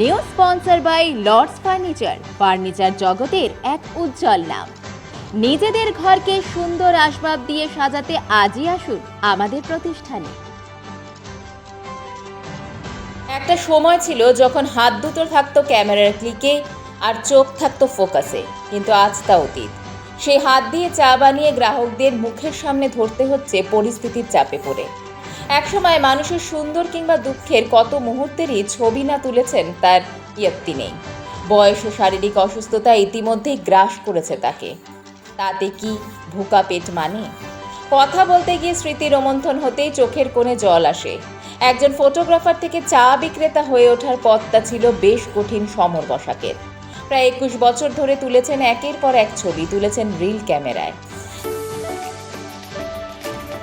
New sponsor by Lords furniture furniture জগতের এক উজ্জ্বল নাম। নিজেদের ঘরকে সুন্দর আসবাব দিয়ে সাজাতে আজই আসুন আমাদের প্রতিষ্ঠানে। একটা সময় ছিল যখন হাত দুটো থাকতো ক্যামেরার ক্লিকে আর চোখ থাকতো ফোকাসে, কিন্তু আজ তা অতীত। সেই হাত দিয়ে চা বানিয়ে গ্রাহকদের মুখের সামনে ধরতে হচ্ছে পরিস্থিতির চাপে পড়ে। একসময় মানুষের সুন্দর কিংবা দুঃখের কত মুহূর্তেরই ছবি না তুলেছেন তার ইয়ত্তি নেই। বয়স ও শারীরিক অসুস্থতা ইতিমধ্যেই গ্রাস করেছে তাকে। তাতে কি ভুকা পেট মানে? কথা বলতে গিয়ে স্মৃতি রোমন্থন হতেই চোখের কোণে জল আসে। একজন ফটোগ্রাফার থেকে চা বিক্রেতা হয়ে ওঠার পথটা ছিল বেশ কঠিন সমর বসাকের। প্রায় একুশ বছর ধরে তুলেছেন একের পর এক ছবি, তুলেছেন রিল ক্যামেরায়।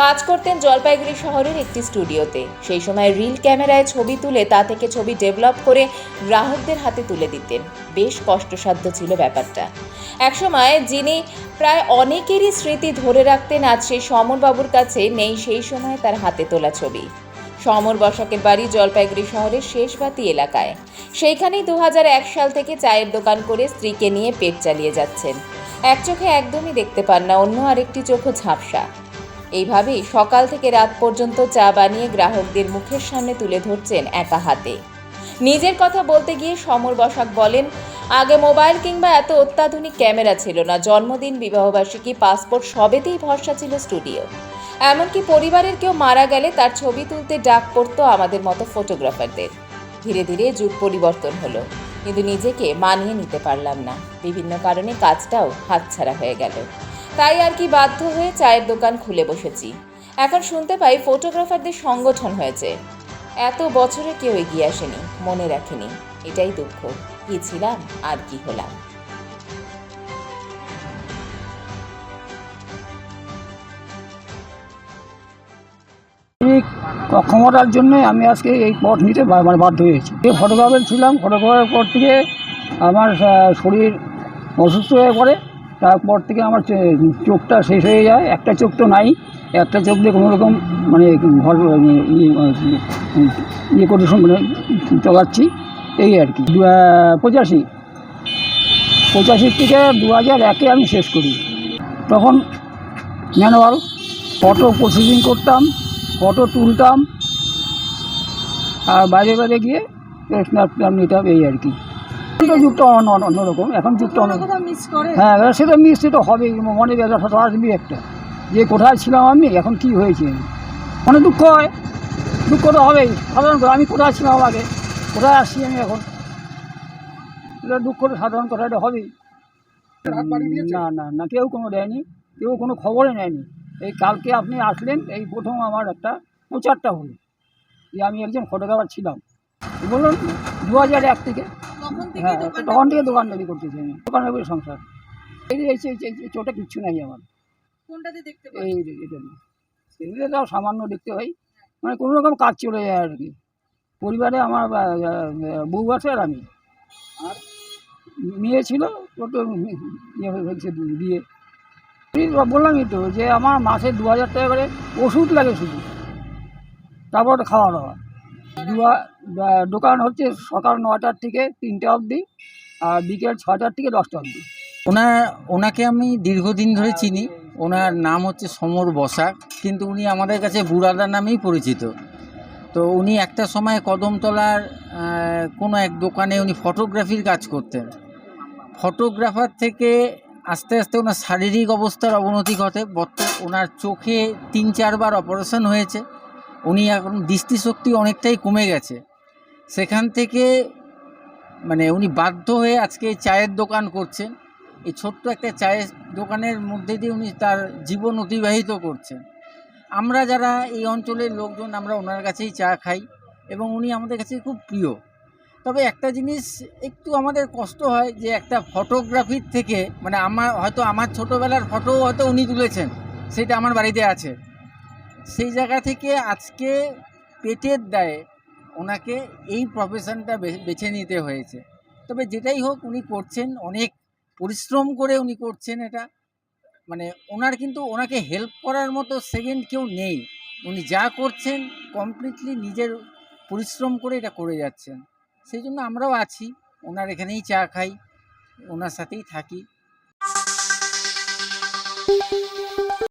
কাজ করতেন জলপাইগুড়ি শহরের একটি স্টুডিওতে। সেই সময় রিল ক্যামেরায় ছবি তুলে তা থেকে ছবি ডেভেলপ করে গ্রাহকদের হাতে তুলে দিতেন। বেশ কষ্টসাধ্য ছিল ব্যাপারটা। একসময় যিনি প্রায় অনেকেরই স্মৃতি ধরে রাখতেন, আজ সেই সমরবাবুর কাছে নেই সেই সময় তার হাতে তোলা ছবি। সমর বসাকের বাড়ি জলপাইগুড়ি শহরের শেষবাতি এলাকায়। সেইখানেই দু হাজার এক সাল থেকে চায়ের দোকান করে স্ত্রীকে নিয়ে পেট চালিয়ে যাচ্ছেন। এক চোখে একদমই দেখতে পান না, অন্য আরেকটি চোখও ঝাপসা। এইভাবেই সকাল থেকে রাত পর্যন্ত চা বানিয়ে গ্রাহকদের মুখের সামনে তুলে ধরছেন একা হাতে। নিজের কথা বলতে গিয়ে সমর বসাক বলেন, আগে মোবাইল কিংবা এত অত্যাধুনিক ক্যামেরা ছিল না। জন্মদিন, বিবাহবার্ষিকী, পাসপোর্ট সবেতেই ভরসা ছিল স্টুডিও। এমনকি পরিবারের কেউ মারা গেলে তার ছবি তুলতে ডাক পড়তো আমাদের মতো ফটোগ্রাফারদের। ধীরে ধীরে যুগ পরিবর্তন হলো। কিন্তু নিজেকে মানিয়ে নিতে পারলাম না। বিভিন্ন কারণে কাজটাও হাতছাড়া হয়ে গেল। তাই আর কি বাধ্য হয়ে চায়ের দোকান খুলে বসেছি। এখন শুনতে পাই ফটোগ্রাফারদের সংগঠন হয়েছে। এত বছরে কেউ এগিয়ে আসেনি, মনে রাখেনি। এটাই দুঃখ। কি ছিলাম, আর কি হলাম। ক্ষমতার জন্য আমি আজকে এই পথ নিতে মানে বাধ্য হয়েছি। এই ফটোগ্রাফার ছিলাম ফটোগ্রাফারের পর থেকে আমার শরীর অসুস্থ হয়ে পড়ে। তারপর থেকে আমার চোখটা শেষ হয়ে যায়। একটা চোখ তো নাই, একটা চোখ দিয়ে কোনো রকম মানে ঘর ইয়ে ইয়ে করে মানে চালাচ্ছি। এই আর কি। পঁচাশি। পঁচাশির থেকে দু হাজার একে আমি শেষ করি। তখন ম্যানুয়াল ফটো প্রসেসিং করতাম, ফটো তুলতাম, আর বাইরে বাইরে গিয়ে নিতাম, এই আর কি। যুগটা অন্য অন্য- অন্যরকম। এখন যুগটা অন্য হ্যাঁ এবার সেটা মিস সেটা হবেই। মনে বেদা ফটো আসবি একটা। যে কোথায় ছিলাম আমি এখন কি হয়েছে? অনেক দুঃখ হয়। দুঃখ তো হবেই। সাধারণ কথা আমি কোথায় ছিলাম আগে? কোথায় আসছি আমি এখন? এটা দুঃখ তো সাধারণ কথা এটা হবেই। না না না কেউ কোনো দেয়নি। কেউ কোনো খবরই নেয়নি। এই কালকে আপনি আসলেন এই প্রথম আমার একটা প্রচারটা হলো। যে আমি একজন ফটোগ্রাফার ছিলাম। বলুন দু হাজার এক থেকে তখন থেকে দোকান দোকানদারি করতেছি। আমি দোকানের উপরে সংসার। এই এই চোটে কিচ্ছু নাই আমার। কোনটাতে দেখতে এই। এগুলো তাও সামান্য দেখতে হয় মানে কোনো রকম কাজ চলে যায় আর কি। পরিবারে আমার বউ আছে আর আমি। আর মেয়ে ছিল ও তো ইয়ে হয়ে বিয়ে। বললামই তো যে আমার মাসে দু হাজার টাকা করে ওষুধ লাগে শুধু। তারপর খাওয়া দাওয়া। দুয়া- দোকান হচ্ছে সকাল নটার থেকে তিনটে অবধি আর বিকেল ছটার থেকে দশটা অবধি। ওনার ওনাকে আমি দীর্ঘদিন ধরে চিনি। ওনার নাম হচ্ছে সমর বসাক, কিন্তু উনি আমাদের কাছে বুড়াদা নামেই পরিচিত। তো উনি একটা সময় কদমতলার কোনো এক দোকানে উনি ফটোগ্রাফির কাজ করতেন। ফটোগ্রাফার থেকে আস্তে আস্তে ওনার শারীরিক অবস্থার অবনতি ঘটে। বর্ত, ওনার চোখে তিন চারবার অপারেশন হয়েছে। উনি এখন দৃষ্টিশক্তি অনেকটাই কমে গেছে। সেখান থেকে মানে উনি বাধ্য হয়ে আজকে চায়ের দোকান করছেন। এই ছোট্ট একটা চায়ের দোকানের মধ্যে দিয়ে উনি তার জীবন অতিবাহিত করছেন। আমরা যারা এই অঞ্চলের লোকজন, আমরা ওনার কাছেই চা খাই এবং উনি আমাদের কাছে খুব প্রিয়। তবে একটা জিনিস একটু আমাদের কষ্ট হয় যে একটা ফটোগ্রাফির থেকে মানে আমার, হয়তো আমার ছোটোবেলার ফটো হয়তো উনি তুলেছেন, সেটা আমার বাড়িতে আছে। সেই জায়গা থেকে আজকে পেটের দায়ে ওনাকে এই প্রফেশনটা বেছে নিতে হয়েছে। তবে যেটাই হোক উনি করছেন, অনেক পরিশ্রম করে উনি করছেন এটা। মানে ওনার কিন্তু ওনাকে হেল্প করার মতো সেকেন্ড কেউ নেই। উনি যা করছেন কমপ্লিটলি নিজের পরিশ্রম করে এটা করে যাচ্ছেন। সেই জন্য আমরাও আছি, ওনার এখানেই চা খাই, ওনার সাথেই থাকি।